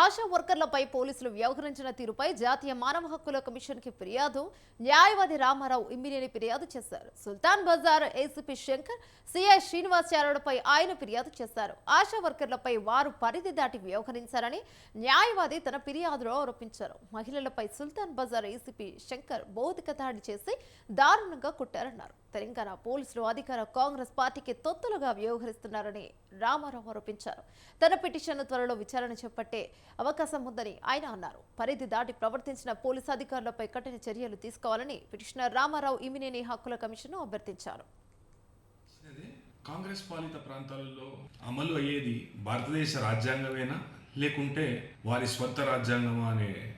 ఆశా వర్కర్లపై పోలీసులు వ్యవహరించిన తీరుపై జాతీయ మానవ హక్కుల కమిషన్కి ఫిర్యాదు న్యాయవాది రామారావు ఇమ్మినేని ఫిర్యాదు చేశారు. సుల్తాన్ బజార్ ఏసీపీ శంకర్ సిఐ శ్రీనివాసాచార్యులపై ఆయన ఫిర్యాదు చేశారు. ఆశా వర్కర్లపై వారు పరిధి దాటి వ్యవహరించారని న్యాయవాది తన ఫిర్యాదులో ఆరోపించారు. మహిళలపై సుల్తాన్ బజార్ ఏసీపీ శంకర్ భౌతిక దాడి చేసి దారుణంగా కొట్టారన్నారు. తెలంగాణ పోలీసులు అధికార కాంగ్రెస్ పార్టీకి తొత్తులుగా వ్యవహరిస్తున్నారని రామారావు ఆరోపించారు. తన పిటిషన్ త్వరలో విచారణ చేపట్టే అవకాశం ఉందని ఆయన అన్నారు. పరిధి దాటి ప్రవర్తించిన పోలీసు అధికారులపై కఠిన చర్యలు తీసుకోవాలని పిటిషనర్ రామారావు ఇమినేని హక్కుల కమిషన్ అభ్యర్థించారు. కాంగ్రెస్ పాలిత ప్రాంతాలలో అమలు అయ్యేది భారతదేశ రాజ్యాంగమేనా? లేకుంటే వారి స్వంత రాజ్యాంగమా అనే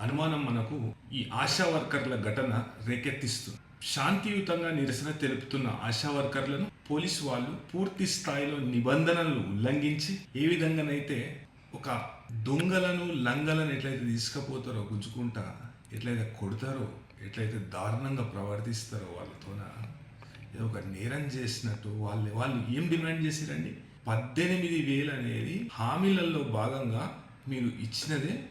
అనుమానం మనకు ఈ ఆశా వర్కర్ల ఘటన రేకెత్తిస్తుంది. శాంతియుతంగా నిరసన తెలుపుతున్న ఆశా వర్కర్లను పోలీసు వాళ్ళు పూర్తి స్థాయిలో నిబంధనలు ఉల్లంఘించి ఏ విధంగానైతే ఒక దొంగలను లంగలను ఎట్లయితే తీసుకుపోతారో గుంజుకుంటా ఎట్లయితే కొడతారో ఎట్లయితే దారుణంగా ప్రవర్తిస్తారో వాళ్ళతోన ఏదో ఒక నేరం చేసినట్టు వాళ్ళు వాళ్ళు ఏం డిమాండ్ చేసిరండి? పద్దెనిమిది వేలు అనేది హామీలలో భాగంగా మీరు ఇచ్చినదే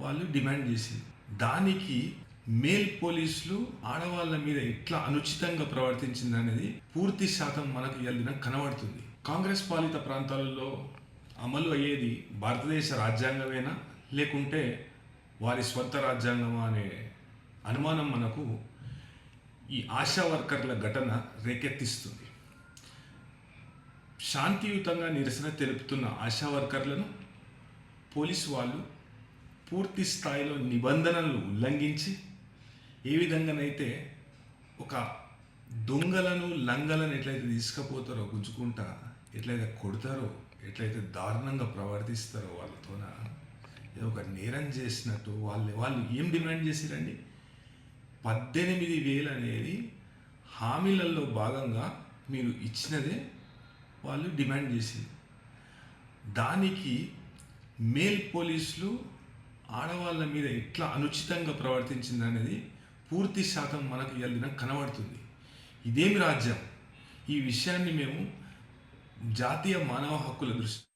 వాళ్ళు డిమాండ్ చేసింది. దానికి మేల్ పోలీసులు ఆడవాళ్ళ మీద ఎట్లా అనుచితంగా ప్రవర్తించింది అనేది పూర్తి శాతం మనకు ఇవాళ కనబడుతుంది. కాంగ్రెస్ పాలిత ప్రాంతాలలో అమలు అయ్యేది భారతదేశ రాజ్యాంగమేనా? లేకుంటే వారి స్వంత రాజ్యాంగమా అనే అనుమానం మనకు ఈ ఆశా వర్కర్ల ఘటన రేకెత్తిస్తుంది. శాంతియుతంగా నిరసన తెలుపుతున్న ఆశా వర్కర్లను పోలీసు వాళ్ళు పూర్తి స్థాయిలో నిబంధనలు ఉల్లంఘించి ఏ విధంగానైతే ఒక దొంగలను లంగలను ఎట్లయితే తీసుకుపోతారో గుంజుకుంటా ఎట్లయితే కొడతారో ఎట్లయితే దారుణంగా ప్రవర్తిస్తారో వాళ్ళతోన ఏదో ఒక నేరం చేసినట్టు వాళ్ళు వాళ్ళు ఏం డిమాండ్ చేసిరండి? పద్దెనిమిది వేలు అనేది హామీలలో భాగంగా మీరు ఇచ్చినదే వాళ్ళు డిమాండ్ చేసింది. దానికి మేల్ పోలీసులు ఆడవాళ్ళ మీద ఎట్లా అనుచితంగా ప్రవర్తించింది అనేది పూర్తి శాతం మనకు వెళ్ళిన కనబడుతుంది. ఇదేమి రాజ్యం? ఈ విషయాన్ని మేము జాతీయ మానవ హక్కుల దృష్టి